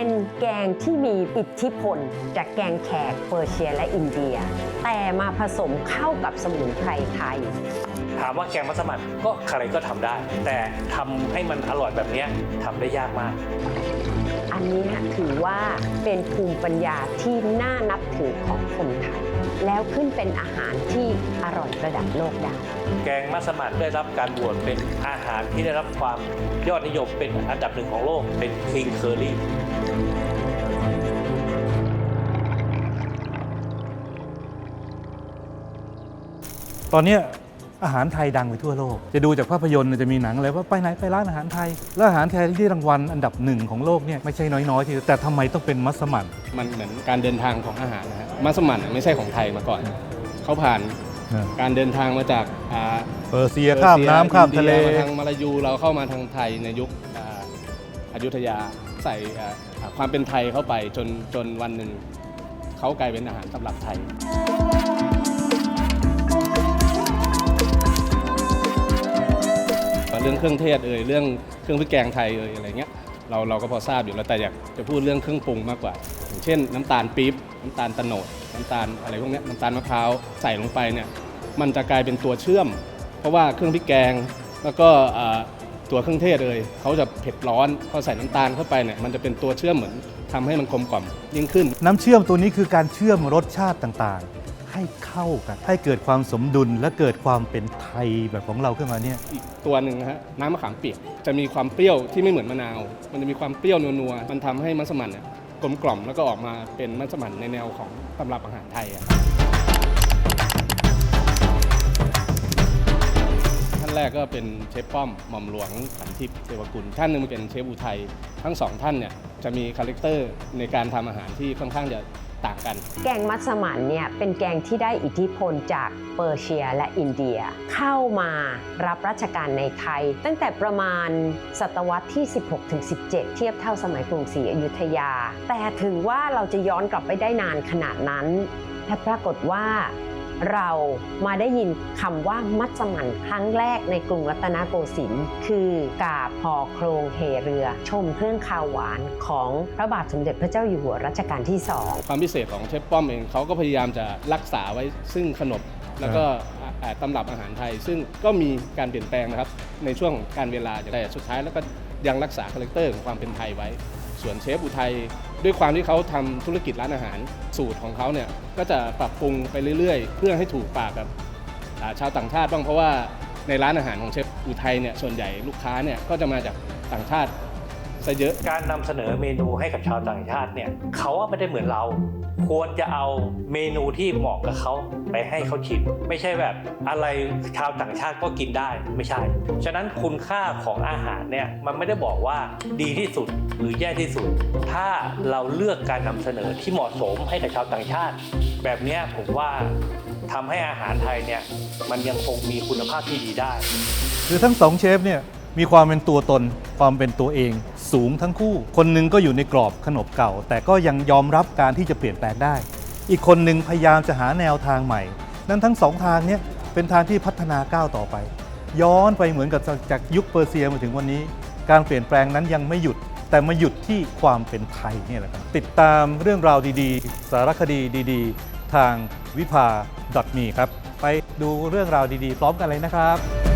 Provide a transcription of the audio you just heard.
เป็นแกงที่มีอิทธิพล จากแกงแขกเปอร์เซียและอินเดีย แต่มาผสมเข้ากับสมุนไพรไทย ถามว่าแกงมัสมั่นก็ใครก็ทำได้ แต่ทำให้มันอร่อยแบบเนี้ยทำได้ยากมาก อันนี้ถือว่าเป็นภูมิปัญญาที่น่านับถือของคนไทย แล้วขึ้นเป็นอาหารที่อร่อยระดับโลกได้ แกงมัสมั่นได้รับการโหวตเป็นอาหารที่ได้รับความยอดนิยมเป็นอันดับหนึ่งของโลกเป็น King Curry ตอนนี้ อาหารไทยดังไปทั่วโลก จะดูจากภาพยนตร์เนี่ยจะมีหนังอะไรว่าไปไหนไปร้านอาหารไทย แล้วอาหารไทยที่ได้รางวัลอันดับหนึ่งของโลกเนี่ยไม่ใช่น้อยๆทีเดียวแต่ทำไมต้องเป็นมัสมั่นมันเหมือนการเดินทางของอาหารนะฮะมัสมั่นไม่ใช่ของไทยมาก่อน เขาผ่านการเดินทางมาจากอ่าเปอร์เซียข้ามน้ำข้ามทะเลอินดียมาทางมาลายูเราเข้ามาทางไทยในยุคอ่าอยุธยาใส่อ่าอ่าความเป็นไทยเข้าไปจนจนวันหนึ่งเขากลายเป็นอาหารสำหรับไทย เรื่องเครื่องเทศเอ่ยเรื่องเครื่องพริกแกงไทยเอ่ยอะไรเงี้ยเราเราก็พอทราบอยู่แล้วแต่อยากจะพูดเรื่องเครื่องปรุงมากกว่า อย่างเช่น น้ำตาลปี๊บน้ำตาลตะโนดน้ำตาลอะไรพวกนี้น้ำตาลมะพร้าวใส่ลงไปเนี่ยมันจะกลายเป็นตัวเชื่อม เพราะว่าเครื่องพริกแกง แล้วก็ตัวเครื่องเทศเลยเขาจะเผ็ดร้อนพอใส่น้ำตาลเข้าไปเนี่ยมันจะเป็นตัวเชื่อมเหมือนทำให้มันกลมกล่อมยิ่งขึ้น น้ำเชื่อมตัวนี้คือการเชื่อมรสชาติต่างๆ ให้เข้ากัน ให้เกิดความสมดุลและเกิดความเป็นไทยแบบของเราขึ้นมาเนี่ย อีกตัวหนึ่งนะฮะน้ำมะขามเปียกจะมีความเปรี้ยวที่ไม่เหมือนมะนาว มันจะมีความเปรี้ยวนัวๆมันทำให้มัสมั่นเนี่ยกลมกล่อมแล้วก็ออกมาเป็นมัสมั่นในแนวของตำรับอาหารไทยอะท่านแรกก็เป็นเชฟป้อมหม่อมหลวงขันทิพย์เทวกุลท่านหนึงเป็นเชฟอุทัยทั้งสองท่านเนี่ยจะมีคาแรคเตอร์ในการทำอาหารที่ค่อนข้างจะ ต่างกัน แกงมัสมั่นเนี่ยเป็นแกงที่ได้อิทธิพลจากเปอร์เซียและอินเดีย เข้ามารับราชการในไทย ตั้งแต่ประมาณศตวรรษที่ 16-17 เทียบเท่าสมัยกรุงศรีอยุธยา แต่ถึงว่าเราจะย้อนกลับไปได้นานขนาดนั้นแต่ปรากฏว่า เรามาได้ยินคำว่ามัสมั่นครั้งแรกในกรุงรัตนโกสินทร์คือกาบพอโครงเหเรือ ชมเครื่องคาวหวานของพระบาทสมเด็จพระเจ้าอยู่หัวรัชกาลที่สองความพิเศษของเชฟป้อมเองเขาก็พยายามจะรักษาไว้ซึ่งขนบแล้วก็ตำรับอาหารไทย ซึ่งก็มีการเปลี่ยนแปลงนะครับ ในช่วงการเวลาแต่สุดท้ายแล้วก็ยังรักษาคาแรคเตอร์ของความเป็นไทยไว้ ส่วนเชฟอุทัย ด้วยความที่เขาทำธุรกิจร้านอาหารสูตรของเขาเนี่ยก็จะปรับปรุงไปเรื่อยๆ เพื่อให้ถูกปากกับชาวต่างชาติบ้างเพราะว่าในร้านอาหารของเชฟอุทัยเนี่ยส่วนใหญ่ลูกค้าเนี่ยก็จะมาจากต่างชาติ ซะเยอะ การนำเสนอเมนูให้กับชาวต่างชาติเนี่ยเขาว่าไม่ได้เหมือนเรา ควรจะเอาเมนูที่เหมาะกับเขาไปให้เขาชิมไม่ใช่แบบอะไรชาวต่างชาติก็กินได้ไม่ใช่ ฉะนั้นคุณค่าของอาหารเนี่ยมันไม่ได้บอกว่าดีที่สุดหรือแย่ที่สุด ถ้าเราเลือกการนำเสนอที่เหมาะสมให้กับชาวต่างชาติ แบบเนี้ยผมว่าทำให้อาหารไทยเนี่ยมันยังคงมีคุณภาพที่ดีได้ คือทั้งสองเชฟเนี่ย มีความเป็นตัวตน ความเป็นตัวเอง สูงทั้งคู่ คนนึงก็อยู่ในกรอบขนบเก่า แต่ก็ยังยอมรับการที่จะเปลี่ยนแปลงได้ อีกคนหนึ่งพยายามจะหาแนวทางใหม่ นั้นทั้งสองทางเนี่ยเป็นทางที่พัฒนาก้าวต่อไป ย้อนไปเหมือนกับจากยุคเปอร์เซียมาถึงวันนี้ การเปลี่ยนแปลงนั้นยังไม่หยุด แต่มาหยุดที่ความเป็นไทยนี่แหละครับติดตามเรื่องราวดีๆ สารคดีดีๆ ทางวิภา .me ครับไปดูเรื่องราวดีๆ พร้อมกันเลยนะครับ